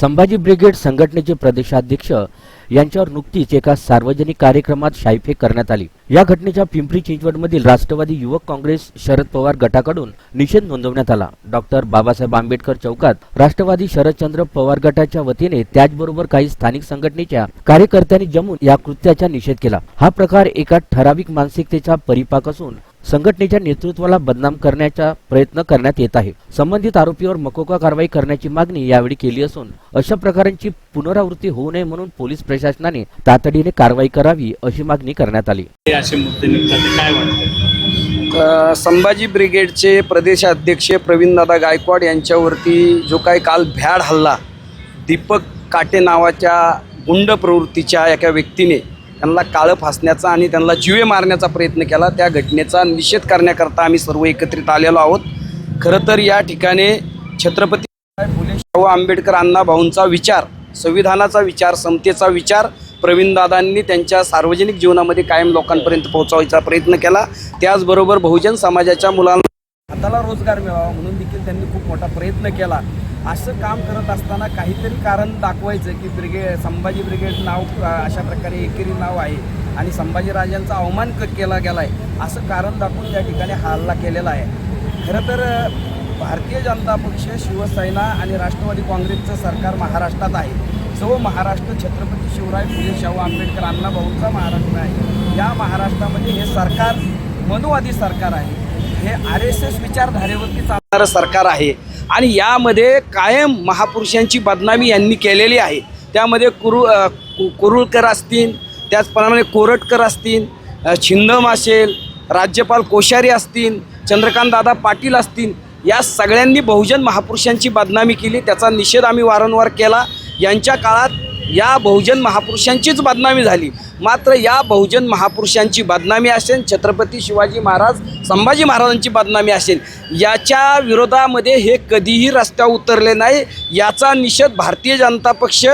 Sambhaji brigade संघटनेचे प्रदेशाध्यक्ष यांच्यावर नुकतीच एका सार्वजनिक कार्यक्रमात शाईफेक करण्यात आली. या घटनेच्या पिंपरी चिंचवडमधील राष्ट्रवादी युवक काँग्रेस शरद पवार गटाकडून निषेध नोंदवण्यात आला. डॉक्टर बाबासाहेब आंबेडकर चौकात राष्ट्रवादी शरदचंद्र पवार गटाच्या वतीने त्याचबरोबर काही स्थानिक संघटनेच्या कार्यकर्त्यांनी जमून या कृत्याचा निषेध केला. हा प्रकार एका ठराविक मानसिकतेचा परिपाक असून संघटनेच्या नेतृत्वाला बदनाम करण्याचा प्रयत्न करण्यात येत आहे. संबंधित आरोपीवर मकोका कारवाई करण्याची मागणी यावेळी केली असून अशा प्रकारांची पुनरावृत्ती होऊ नये म्हणून पोलीस प्रशासनाने तातडीने कारवाई करावी अशी मागणी करण्यात आली. हे असे मुद्दे निघतात ते काय वाटतं? अ, संभाजी ब्रिगेडचे प्रदेशाध्यक्ष प्रवीणदादा गायकवाड यांच्यावरती जो काही काल भ्याड हल्ला दीपक काटे नावाच्या गुंड प्रवृत्तीच्या एका व्यक्तीने त्यांना काळं फासण्याचा आणि त्यांना जिवे मारण्याचा प्रयत्न केला. त्या घटनेचा निषेध करण्याकरता आम्ही सर्व एकत्रित आलेलो आहोत. खरं तर या ठिकाणी छत्रपती फुले शाहू आंबेडकर अण्णा भाऊंचा विचार संविधानाचा विचार समतेचा विचार प्रवीणदादांनी त्यांच्या सार्वजनिक जीवनामध्ये कायम लोकांपर्यंत पोहोचवायचा प्रयत्न केला. त्याचबरोबर बहुजन समाजाच्या मुलांना हाताला रोजगार मिळावा म्हणून देखील त्यांनी खूप मोठा प्रयत्न केला. असं काम करत असताना काहीतरी कारण दाखवायचं की ब्रिगेड संभाजी ब्रिगेड नाव अशा प्रकारे एकेरी नाव आहे आणि संभाजीराजांचा अवमान क केला गेला आहे असं कारण दाखवून त्या ठिकाणी हल्ला केलेला आहे. खरं तर भारतीय जनता पक्ष शिवसेना आणि राष्ट्रवादी काँग्रेसचं सरकार महाराष्ट्रात आहे. जो महाराष्ट्र छत्रपती शिवराय फुले शाहू आंबेडकर अण्णाभाऊंचा महाराष्ट्र आहे. या महाराष्ट्रामध्ये हे सरकार मनुवादी सरकार आहे. हे आर एस एस विचारधारेवरती चालणारं सरकार आहे. आणि यामध्ये कायम महापुरुषांची बदनामी यांनी केलेली आहे. त्यामध्ये कुरु कु- कुरुळकर असतील त्याचप्रमाणे कोरटकर असतील छिंदम असेल राज्यपाल कोश्यारी असतील चंद्रकांत दादा पाटील असतील या सगळ्यांनी बहुजन महापुरुषांची बदनामी केली. त्याचा निषेध आम्ही वारंवार केला. यांच्या काळात या बहुजन महापुरुषांचीच बदनामी झाली. मात्र या बहुजन महापुरुषांची बदनामी असेल छत्रपती शिवाजी महाराज संभाजी महाराजांची बदनामी असेल याच्या विरोधामध्ये हे कधीही रस्त्यावर उतरले नाही. याचा निषेध भारतीय जनता पक्ष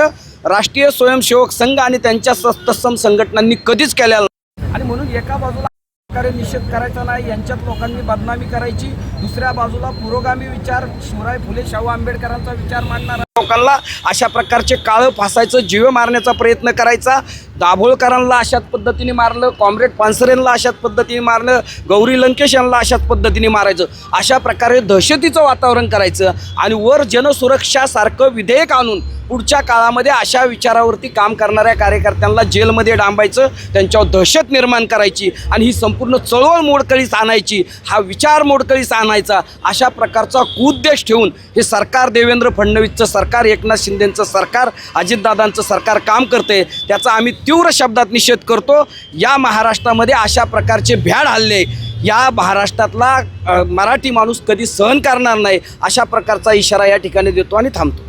राष्ट्रीय स्वयंसेवक संघ आणि त्यांच्या स- तत्सम संघटनांनी कधीच केलेला नाही. आणि म्हणून एका बाजूला प्रकारे निषेध करायचा नाही यांच्यात लोकांनी बदनामी करायची. दुसऱ्या बाजूला पुरोगामी विचार शिवराय फुले शाहू आंबेडकरांचा विचार मांडणारा लोकांना अशा प्रकारचे काळं फासायचं जीव मारण्याचा प्रयत्न करायचा. दाभोळकरांना अशाच पद्धतीने मारलं कॉम्रेड पानसरेंना अशाच पद्धतीने मारलं गौरी लंकेश यांना अशाच पद्धतीने मारायचं. अशा प्रकारे दहशतीचं वातावरण करायचं आणि वर जनसुरक्षासारखं विधेयक आणून पुढच्या काळामध्ये अशा विचारावरती काम करणाऱ्या कार्यकर्त्यांना जेलमध्ये डांबायचं त्यांच्यावर दहशत निर्माण करायची आणि ही संपूर्ण चळवळ मोडकळीस आणायची हा विचार मोडकळीस आणायचा अशा प्रकारचा कुउद्देश ठेवून हे सरकार देवेंद्र फडणवीसचं सरकार एकनाथ शिंदेंचं सरकार अजितदादांचं सरकार काम करते. त्याचा आम्ही तीव्र शब्दात निषेध करतो. या महाराष्ट्रामध्ये अशा प्रकारचे भ्याड हल्ले या महाराष्ट्रातला मराठी माणूस कधी सहन करणार नाही अशा प्रकारचा इशारा या ठिकाणी देतो आणि थांबतो.